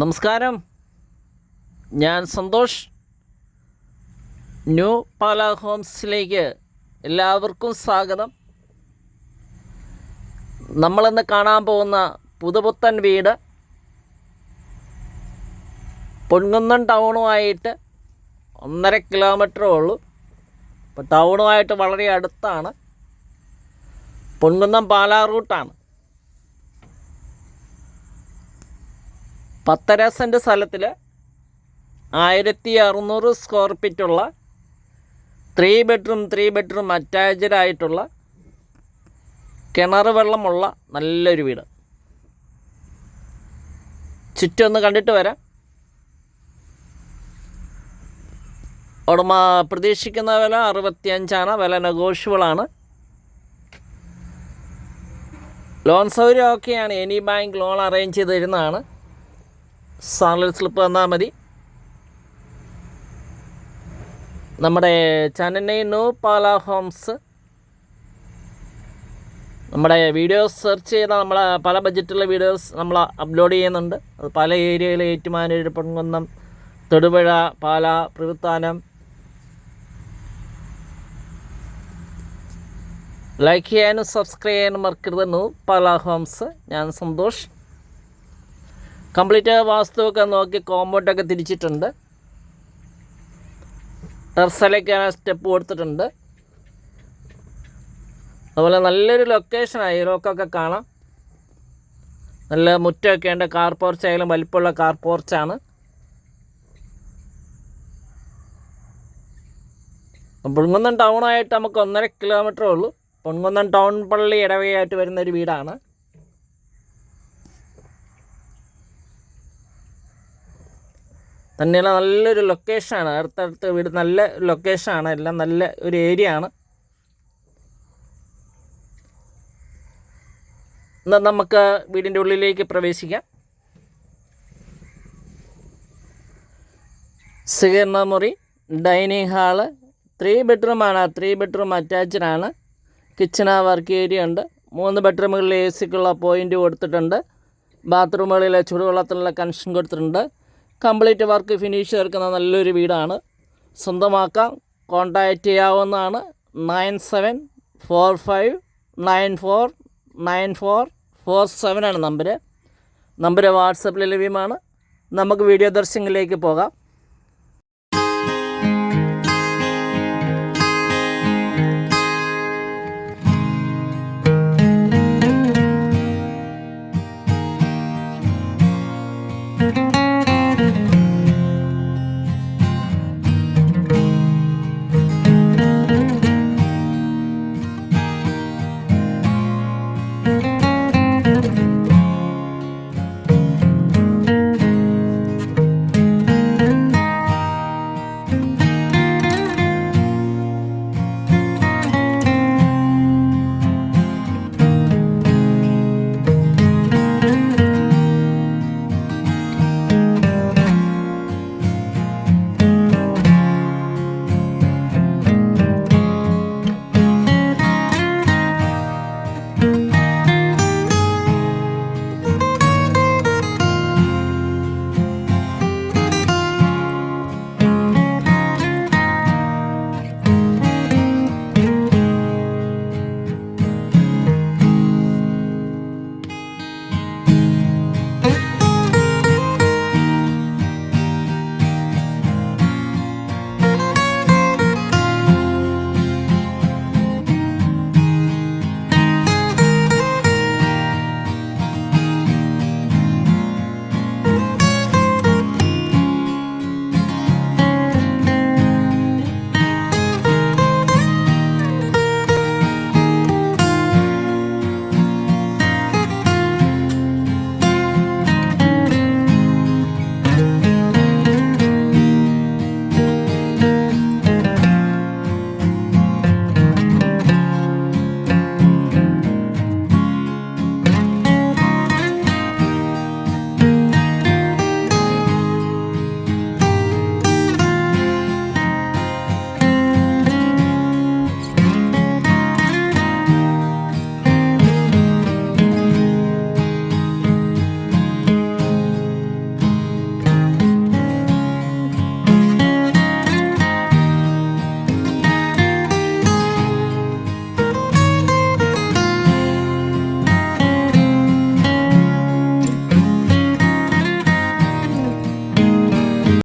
നമസ്കാരം. ഞാൻ സന്തോഷ്. ന്യൂ പാല ഹോംസിലേക്ക് എല്ലാവർക്കും സ്വാഗതം. നമ്മളിന്ന് കാണാൻ പോകുന്ന പുതുപുത്തൻ വീട് പൊൻകുന്നം ടൗണുമായിട്ട് ഒന്നര കിലോമീറ്ററേ ഉള്ളൂ. ഇപ്പോൾ ടൗണുമായിട്ട് വളരെ അടുത്താണ്. പൊൻകുന്നം പാലാ റൂട്ടാണ്. പത്തര സെന്റ് സ്ഥലത്തിൽ ആയിരത്തി അറുന്നൂറ് square ഫീറ്റുള്ള three bedroom three bedroom attached ആയിട്ടുള്ള കിണർ വെള്ളമുള്ള നല്ലൊരു വീട്. ചുറ്റും ഒന്ന് കണ്ടിട്ട് വരാം. ഉടമ പ്രതീക്ഷിക്കുന്ന വില അറുപത്തിയഞ്ചാണ്. വില നെഗോഷ്യബിളാണ് ലോൺ സൗകര്യം ഒക്കെയാണ് എനി ബാങ്ക് ലോൺ അറേഞ്ച് ചെയ്ത് തരുന്നതാണ് സാലറി സ്ലിപ്പ് തന്നാൽ മതി. നമ്മുടെ ചെന്നൈ നോ പാല ഹോംസ്. നമ്മുടെ വീഡിയോസ് സെർച്ച് ചെയ്താൽ നമ്മൾ പല ബഡ്ജറ്റുള്ള വീഡിയോസ് നമ്മൾ അപ്ലോഡ് ചെയ്യുന്നുണ്ട്. അത് പല ഏരിയയിൽ ഏറ്റുമാനൂർ പൊൻകുന്നം തൊടുപുഴ പാല പ്രവൃത്താനം. ലൈക്ക് ചെയ്യാനും സബ്സ്ക്രൈബ് ചെയ്യാനും മറക്കരുത് നോ പാല ഹോംസ്. ഞാൻ സന്തോഷ്. കംപ്ലീറ്റ് വാസ്തുവൊക്കെ നോക്കി കോമ്പൗണ്ടൊക്കെ തിരിച്ചിട്ടുണ്ട്. ടെർസലേക്ക് സ്റ്റെപ്പ് കൊടുത്തിട്ടുണ്ട്. അതുപോലെ നല്ലൊരു ലൊക്കേഷനാണ് ഇറോക്കൊക്കെ കാണാം. നല്ല മുറ്റമൊക്കെ ഉണ്ട്. കാർ പോർച്ച് ആയാലും വലിപ്പമുള്ള കാർ പോർച്ചാണ്. പൊൺകുന്നം ടൗണായിട്ട് നമുക്ക് ഒന്നര കിലോമീറ്ററേ ഉള്ളൂ. പൊൺകുന്നം ടൗൺ പള്ളി ഇടവകയായിട്ട് വരുന്ന ഒരു വീടാണ്. തന്നെയല്ല നല്ലൊരു ലൊക്കേഷനാണ് അടുത്തടുത്ത് വീട് നല്ല ലൊക്കേഷനാണ് എല്ലാം നല്ല ഒരു ഏരിയ ആണ്. എന്നാൽ നമുക്ക് വീടിന്റെ ഉള്ളിലേക്ക് പ്രവേശിക്കാം. സ്വീകരണ മുറി? ഡൈനിങ് ഹാൾ ത്രീ ബെഡ്റൂമാണ് ത്രീ ബെഡ്റൂം അറ്റാച്ച്ഡ് ആണ്. കിച്ചണ് വർക്ക് ഏരിയ ഉണ്ട്. മൂന്ന് ബെഡ്റൂമുകളിൽ എ സിക്കുള്ള പോയിന്റ് കൊടുത്തിട്ടുണ്ട്. ബാത്റൂമുകളിൽ ചൂടുവെള്ളത്തിനുള്ള കണക്ഷൻ കൊടുത്തിട്ടുണ്ട്. കംപ്ലീറ്റ് വർക്ക് ഫിനിഷ് ചേർക്കുന്ന നല്ലൊരു വീടാണ്. സ്വന്തമാക്കാം. കോൺടാക്റ്റ് ചെയ്യാവുന്നതാണ്. Nine seven four five nine four nine four four seven ആണ് നമ്പർ നമ്പർ വാട്സപ്പിൽ ലഭ്യമാണ്. നമുക്ക് വീഡിയോ ദർശനങ്ങളിലേക്ക് പോകാം.